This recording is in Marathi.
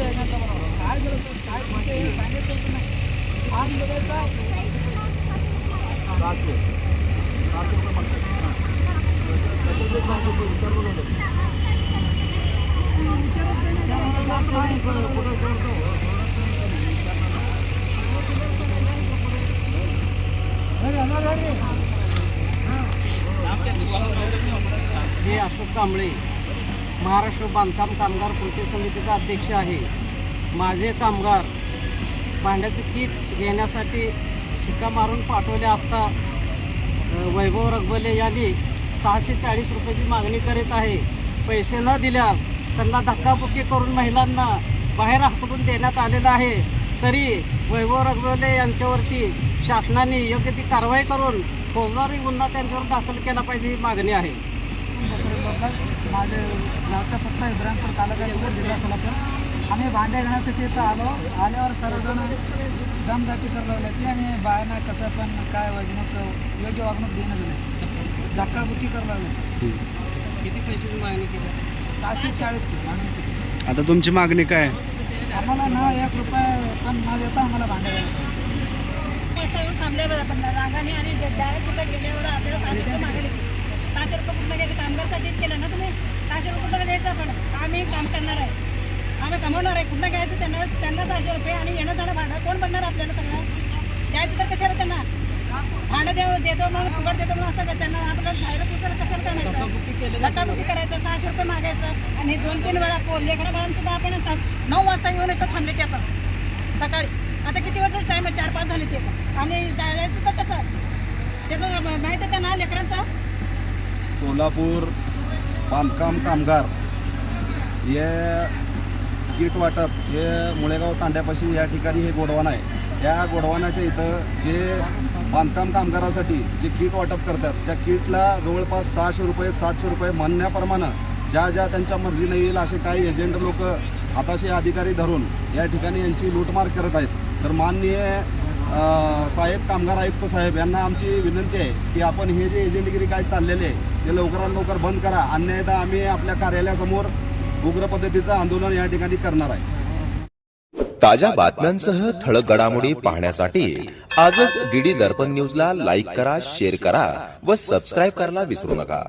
काय झालं सर काय कुठे हे सांगायचं नाही आज बघायचा सहाशे सहाशे रुपये हां. कशाचे सहाशे रुपये विचार. विचारत नाही? मी अशोक कांबळे महाराष्ट्र बांधकाम कामगार कृती समितीचा अध्यक्ष आहे. माझे कामगार भांड्याचे किट घेण्यासाठी शिक्का मारून पाठवले असता वैभव रघबले यांनी सहाशे चाळीस रुपयाची मागणी करीत आहे. पैसे न दिल्यास त्यांना धक्काबुक्की करून महिलांना बाहेर हाकलून देण्यात आलेलं आहे. तरी वैभव रघबले यांच्यावरती शासनाने योग्य ती कारवाई करून फौजदारी गुन्हा त्यांच्यावर दाखल केला पाहिजे ही मागणी आहे. बसरे लोकल माझे गावचा पत्ता इब्राहिमपूर तालुका जिल्हा सोलापूर. आम्ही भांडे घेण्यासाठी इथं आलो. आल्यावर सर्वजण दमदाटी करू लागले. ती आणि बायांना कसं पण काय वागणूक योग्य वागणूक देणं झाले. धक्काबुक्की करू लागले. किती पैशाची मागणी केली? सहाशे चाळीस मागणी केली. आता तुमची मागणी काय? आम्हाला ना एक रुपये पण न देता आम्हाला भांडे घ्यायला वाजता येऊन थांबल्यावर आपण रागाने आणि डायरेक्ट कुठं गेल्यावर आपल्याला कामगारसाठीच केलं ना तुम्ही? सहाशे रुपये कुठं द्यायचं आपण? आम्ही काम करणार आहे. आम्ही कमवणार आहे. कुठं घ्यायचं त्यांना? त्यांना सहाशे रुपये आणि येणं जाणं भाडं. कोण बघणार आपल्याला सगळं? द्यायचं तर कशाला त्यांना? भाडं देऊ देतो म्हणून फुकट देतो म्हणून असं का त्यांना आपल्याला जाहिरात विचार कशाला करायचं धक्काबुक्की करायचं सहाशे रुपये मागायचं आणि दोन तीन वेळा को लेकरं बाळांना सुद्धा आपण नऊ वाजता येऊन इथं थांबले ते आपण. सकाळी. आता किती वाजता टाईम आहे? चार पाच झाले ते पण. आणि जायचं तर कसं? त्याचं माहिती आहे त्यांना लेकरांचा? कोल्हापूर बांधकाम कामगार हे किट वाटप हे मुळेगाव तांड्यापाशी या ठिकाणी हे गोडवान आहे. या गोडवानाच्या इथं जे बांधकाम कामगारासाठी जे किट वाटप करतात त्या किटला जवळपास सहाशे रुपये सातशे रुपये म्हणण्याप्रमाणे ज्या ज्या त्यांच्या मर्जीने येईल असे काही एजंट लोक हाताशी अधिकारी धरून या ठिकाणी यांची लूटमार करत आहेत. तर माननीय साहेब कामगार आयुक्त साहेब यांना आमची विनंती आहे की आपण हे जे एजंटगिरी काय चाललेले आहे ते लवकरात लवकर बंद करा. अन्यथा आम्ही आपल्या कार्यालयासमोर उग्र पद्धतीचं आंदोलन या ठिकाणी करणार आहे. ताज्या बातम्यांसह ठळक घडामोडी पाहण्यासाठी आजच डीडी दर्पण न्यूजला लाईक करा शेअर करा व सबस्क्राईब करायला विसरू नका.